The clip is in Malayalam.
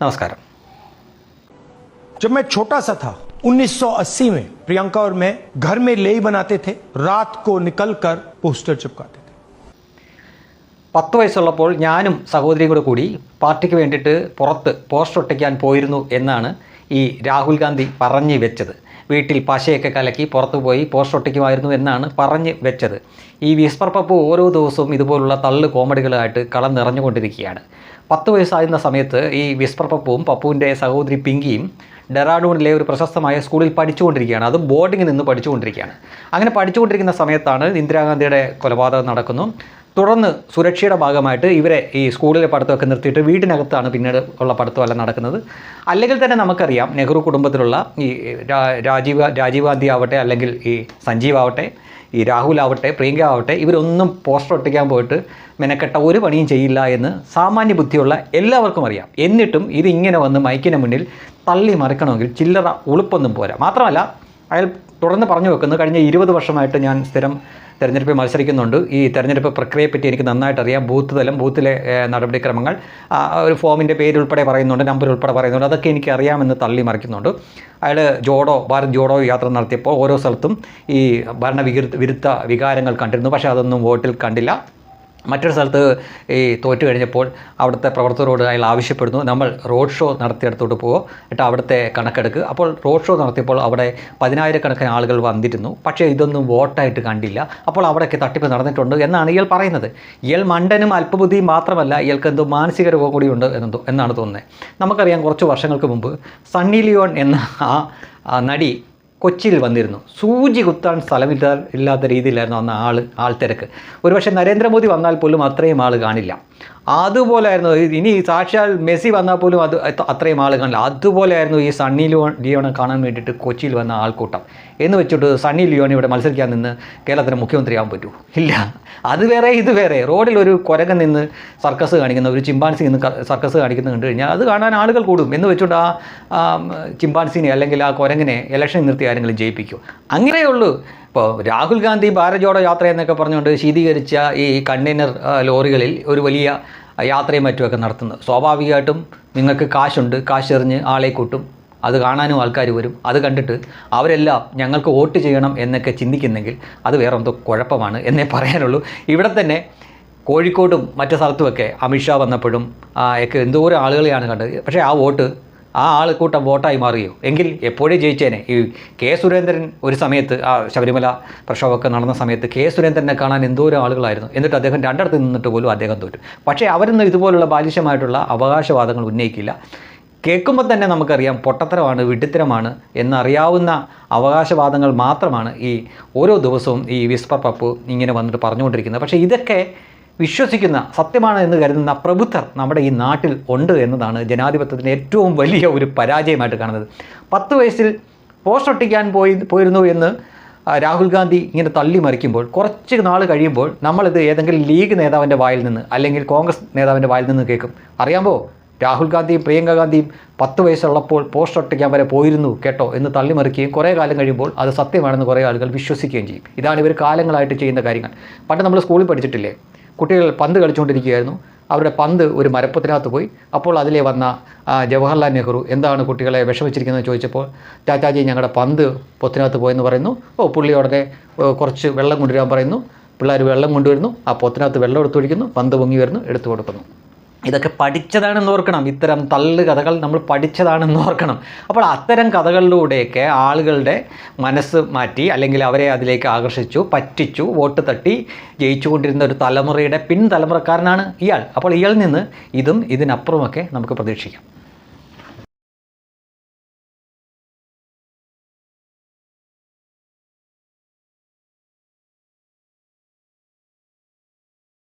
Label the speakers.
Speaker 1: നമസ്കാരം
Speaker 2: जब मैं छोटा सा था 1980 में प्रियंका और मैं घर में लेई बनाते थे रात को निकलकर पोस्टर चिपकाते थे
Speaker 1: പത്ത് വയസ്സുള്ളപ്പോൾ ഞാനും സഹോദരിയും കൂടെ കൂടി പാർട്ടിക്ക് വേണ്ടിയിട്ട് പുറത്ത് പോസ്റ്റർ ഒട്ടിക്കാൻ പോയിരുന്നു എന്നാണ് ഈ രാഹുൽ ഗാന്ധി പറഞ്ഞു വെച്ചത് വീട്ടിൽ പശയൊക്കെ കലക്കി പുറത്ത് പോയി പോസ്റ്റർ ഒട്ടിക്കുമായിരുന്നു എന്നാണ് പറഞ്ഞ് വെച്ചത് ഈ വിസ്പർ പപ്പു ഓരോ ദിവസവും ഇതുപോലുള്ള തള്ളു കോമഡികളായിട്ട് കളം നിറഞ്ഞുകൊണ്ടിരിക്കുകയാണ് പത്ത് വയസ്സായിരുന്ന സമയത്ത് ഈ വിസ്പർ പപ്പുവും പപ്പുവിന്റെ സഹോദരി പിങ്കിയും ഡെറാഡൂണിലെ ഒരു പ്രശസ്തമായ സ്കൂളിൽ പഠിച്ചുകൊണ്ടിരിക്കുകയാണ്. അത് ബോർഡിങ്ങിൽ നിന്ന് പഠിച്ചുകൊണ്ടിരിക്കുകയാണ്. അങ്ങനെ പഠിച്ചുകൊണ്ടിരിക്കുന്ന സമയത്താണ് ഇന്ദിരാഗാന്ധിയുടെ കൊലപാതകം നടക്കുന്നു. തുടർന്ന് സുരക്ഷയുടെ ഭാഗമായിട്ട് ഇവരെ ഈ സ്കൂളിലെ പഠിത്തമൊക്കെ നിർത്തിയിട്ട് വീടിനകത്താണ് പിന്നീട് ഉള്ള പഠിത്തമെല്ലാം നടക്കുന്നത്. അല്ലെങ്കിൽ തന്നെ നമുക്കറിയാം നെഹ്റു കുടുംബത്തിലുള്ള ഈ രാജീവ് രാജീവ് ഗാന്ധി ആവട്ടെ അല്ലെങ്കിൽ ഈ സഞ്ജീവ് ആവട്ടെ ഈ രാഹുൽ ആവട്ടെ പ്രിയങ്ക ആവട്ടെ ഇവരൊന്നും പോസ്റ്റർ ഒട്ടിക്കാൻ പോയിട്ട് മെനക്കെട്ട ഒരു പണിയും ചെയ്യില്ല എന്ന് സാമാന്യ ബുദ്ധിയുള്ള എല്ലാവർക്കും അറിയാം. എന്നിട്ടും ഇതിങ്ങനെ വന്ന് മൈക്കിന് മുന്നിൽ തള്ളി മറിക്കണമെങ്കിൽ ചില്ലറ ഉളുപ്പൊന്നും പോരാ. മാത്രമല്ല അയാൾ തുടർന്ന് പറഞ്ഞു വെക്കുന്നത് കഴിഞ്ഞ ഇരുപത് വർഷമായിട്ട് ഞാൻ സ്ഥിരം തെരഞ്ഞെടുപ്പിൽ മത്സരിക്കുന്നുണ്ട്. ഈ തെരഞ്ഞെടുപ്പ് പ്രക്രിയയെപ്പറ്റി എനിക്ക് നന്നായിട്ട് അറിയാം. ബൂത്ത് തലം ബൂത്തിലെ നടപടിക്രമങ്ങൾ ഒരു ഫോമിന്റെ പേര് ഉൾപ്പെടെ പറയുന്നുണ്ട് നമ്പർ ഉൾപ്പെടെ പറയുന്നുണ്ട്. അതൊക്കെ എനിക്ക് അറിയാമെന്ന് തള്ളി മറിക്കുന്നുണ്ട്. അയാൾ ജോഡോ ഭാരത് ജോഡോ യാത്ര നടത്തിയപ്പോൾ ഓരോ സ്ഥലത്തും ഈ ഭരണവിരുദ്ധ വിരുദ്ധ വികാരങ്ങൾ കണ്ടിരുന്നു. പക്ഷേ അതൊന്നും വോട്ടിൽ കണ്ടില്ല. മറ്റൊരു സ്ഥലത്ത് ഈ തോറ്റു കഴിഞ്ഞപ്പോൾ അവിടുത്തെ പ്രവർത്തകരോട് അയാൾ ആവശ്യപ്പെടുന്നു. നമ്മൾ റോഡ് ഷോ നടത്തിയെടുത്തോട്ട് പോകുക എന്നിട്ട് അവിടുത്തെ കണക്കെടുക്കുക അപ്പോൾ റോഡ് ഷോ നടത്തിയപ്പോൾ അവിടെ പതിനായിരക്കണക്കിന് ആളുകൾ വന്നിരുന്നു. പക്ഷേ ഇതൊന്നും വോട്ടായിട്ട് കണ്ടില്ല. അപ്പോൾ അവിടെയൊക്കെ തട്ടിപ്പ് നടന്നിട്ടുണ്ട് എന്നാണ് ഇയാൾ പറയുന്നത്. ഇയാൾ മണ്ടനും അല്പബുദ്ധിയും മാത്രമല്ല ഇയാൾക്ക് എന്തോ മാനസിക രോഗം കൂടിയുണ്ട് എന്നെന്തോ എന്നാണ് തോന്നുന്നത്. നമുക്കറിയാം കുറച്ച് വർഷങ്ങൾക്ക് മുമ്പ് സണ്ണി ലിയോൺ എന്ന ആ ആ നടി കൊച്ചിയിൽ വന്നിരുന്നു. സൂചി കുത്താൻ സ്ഥലമില്ലാ ഇല്ലാത്ത രീതിയിലായിരുന്നു അന്ന് ആൾ ആൾ തിരക്ക് ഒരുപക്ഷെ നരേന്ദ്രമോദി വന്നാൽ പോലും അത്രയും ആൾ കാണില്ല. അതുപോലെയായിരുന്നു ഇനി സാക്ഷാൽ മെസ്സി വന്നാൽ പോലും അത് അത്ര- അത്രയും ആൾ കാണില്ല അതുപോലെയായിരുന്നു ഈ സണ്ണി ലിയോൺ ലിയോണെ കാണാൻ വേണ്ടിയിട്ട് കൊച്ചിയിൽ വന്ന ആൾക്കൂട്ടം. എന്ന് വെച്ചിട്ട് സണ്ണി ലിയോൺ ഇവിടെ മത്സരിക്കാൻ നിന്ന് കേരളത്തിന് മുഖ്യമന്ത്രിയാവാൻ പറ്റൂ. ഇല്ല. അത് വേറെ ഇത് വേറെ. റോഡിൽ ഒരു കുരങ്ങൻ നിന്ന് സർക്കസ് കാണിക്കുന്ന ഒരു ചിമ്പാൻസി നിന്ന് സർക്കസ് കാണിക്കുന്നത് കണ്ടു കഴിഞ്ഞാൽ അത് കാണാൻ ആളുകൾ കൂടും. എന്ന് വെച്ചുകൊണ്ട് ആ, ചിമ്പാൻസിനെ അല്ലെങ്കിൽ ആ കൊരങ്ങിനെ ഇലക്ഷൻ നിർത്തി ആരെങ്കിലും ജയിപ്പിക്കും. അങ്ങനെയുള്ളൂ ഇപ്പോൾ രാഹുൽ ഗാന്ധി ഭാരത് യാത്ര എന്നൊക്കെ പറഞ്ഞുകൊണ്ട് ശീതീകരിച്ച ഈ കണ്ടെയ്നർ ലോറികളിൽ ഒരു വലിയ യാത്രയും മറ്റുമൊക്കെ നടത്തുന്നത് സ്വാഭാവികമായിട്ടും നിങ്ങൾക്ക് കാശുണ്ട് കാശ് എറിഞ്ഞ് ആളെ കൂട്ടും. അത് കാണാനും ആൾക്കാർ വരും. അത് കണ്ടിട്ട് അവരെല്ലാം ഞങ്ങൾക്ക് വോട്ട് ചെയ്യണം എന്നൊക്കെ ചിന്തിക്കുന്നെങ്കിൽ അത് വേറെ എന്തോ കുഴപ്പമാണ് എന്നേ പറയാനുള്ളൂ. ഇവിടെ തന്നെ കോഴിക്കോട്ടും മറ്റു സ്ഥലത്തുമൊക്കെ അമിത്ഷാ വന്നപ്പോഴും ഒക്കെ എന്തോരം ആളുകളെയാണ് കണ്ടത്. പക്ഷേ ആ വോട്ട് ആ ആൾക്കൂട്ടം വോട്ടായി മാറിയോ? എങ്കിൽ എപ്പോഴേ ജയിച്ചേനെ? ഈ കെ സുരേന്ദ്രൻ ഒരു സമയത്ത് ആ ശബരിമല പ്രക്ഷോഭമൊക്കെ നടന്ന സമയത്ത് കെ സുരേന്ദ്രനെ കാണാൻ എന്തോരം ആളുകളായിരുന്നു. എന്നിട്ട് അദ്ദേഹം രണ്ടിടത്ത് നിന്നിട്ട് പോലും അദ്ദേഹം തോറ്റു. പക്ഷേ അവരൊന്നും ഇതുപോലുള്ള ബാലിശമായിട്ടുള്ള അവകാശവാദങ്ങൾ ഉന്നയിക്കില്ല. കേൾക്കുമ്പോൾ തന്നെ നമുക്കറിയാം പൊട്ടത്തരമാണ് വിഡിത്തരമാണ് എന്നറിയാവുന്ന അവകാശവാദങ്ങൾ മാത്രമാണ് ഈ ഓരോ ദിവസവും ഈ വിസ്പർ പപ്പു ഇങ്ങനെ വന്നിട്ട് പറഞ്ഞുകൊണ്ടിരിക്കുന്നത്. പക്ഷേ ഇതൊക്കെ വിശ്വസിക്കുന്ന സത്യമാണ് എന്ന് കരുതുന്ന പ്രബുദ്ധർ നമ്മുടെ ഈ നാട്ടിൽ ഉണ്ട് എന്നതാണ് ജനാധിപത്യത്തിന്റെ ഏറ്റവും വലിയ ഒരു പരാജയമായിട്ട് കാണുന്നത്. പത്ത് വയസ്സിൽ പോസ്റ്റ് ഒട്ടിക്കാൻ പോയി പോയിരുന്നു എന്ന് രാഹുൽ ഗാന്ധി ഇങ്ങനെ തള്ളി മറിക്കുമ്പോൾ കുറച്ച് നാൾ കഴിയുമ്പോൾ നമ്മളിത് ഏതെങ്കിലും ലീഗ് നേതാവിന്റെ വായിൽ നിന്ന് അല്ലെങ്കിൽ കോൺഗ്രസ് നേതാവിന്റെ വായിൽ നിന്ന് കേൾക്കും. അറിയാമോ? രാഹുൽ ഗാന്ധിയും പ്രിയങ്ക ഗാന്ധിയും പത്ത് വയസ്സുള്ളപ്പോൾ പോസ്റ്റ് ഒട്ടിക്കാൻ വരെ പോയിരുന്നു കേട്ടോ എന്ന് തള്ളിമറിക്കുകയും കുറേ കാലം കഴിയുമ്പോൾ അത് സത്യമാണെന്ന് കുറേ ആളുകൾ വിശ്വസിക്കുകയും ചെയ്യും. ഇതാണ് ഇവർ കാലങ്ങളായിട്ട് ചെയ്യുന്ന കാര്യങ്ങൾ. പണ്ട് നമ്മൾ സ്കൂളിൽ പഠിച്ചിട്ടില്ലേ? കുട്ടികൾ പന്ത് കളിച്ചുകൊണ്ടിരിക്കുകയായിരുന്നു. അവരുടെ പന്ത് ഒരു മരപ്പത്തിനകത്ത് പോയി. അപ്പോൾ അതിലെ വന്ന ജവഹർലാൽ നെഹ്റു എന്താണ് കുട്ടികളെ വിഷമിച്ചിരിക്കുന്നത് ചോദിച്ചപ്പോൾ ചാച്ചാജി ഞങ്ങളുടെ പന്ത് പൊത്തിനകത്ത് പോയെന്ന് പറയുന്നു. ഓ പുള്ളി ഉടനെ കുറച്ച് വെള്ളം കൊണ്ടുവരാൻ പറയുന്നു. പിള്ളേർ വെള്ളം കൊണ്ടുവരുന്നു. ആ പൊത്തിനകത്ത് വെള്ളം എടുത്തൊഴിക്കുന്നു. പന്ത് പൊങ്ങി വരുന്നു. എടുത്തു കൊടുക്കുന്നു. ഇതൊക്കെ പഠിച്ചതാണെന്ന് ഓർക്കണം. ഇത്തരം തള്ളു കഥകൾ നമ്മൾ പഠിച്ചതാണെന്ന് ഓർക്കണം. അപ്പോൾ അത്തരം കഥകളിലൂടെയൊക്കെ ആളുകളുടെ മനസ്സ് മാറ്റി അല്ലെങ്കിൽ അവരെ അതിലേക്ക് ആകർഷിച്ചു പറ്റിച്ചു വോട്ട് തട്ടി ജയിച്ചുകൊണ്ടിരുന്ന ഒരു തലമുറയുടെ പിൻതലമുറക്കാരനാണ് ഇയാൾ. അപ്പോൾ ഇയാളിൽ നിന്ന് ഇതും ഇതിനപ്പുറമൊക്കെ നമുക്ക് പ്രതീക്ഷിക്കാം.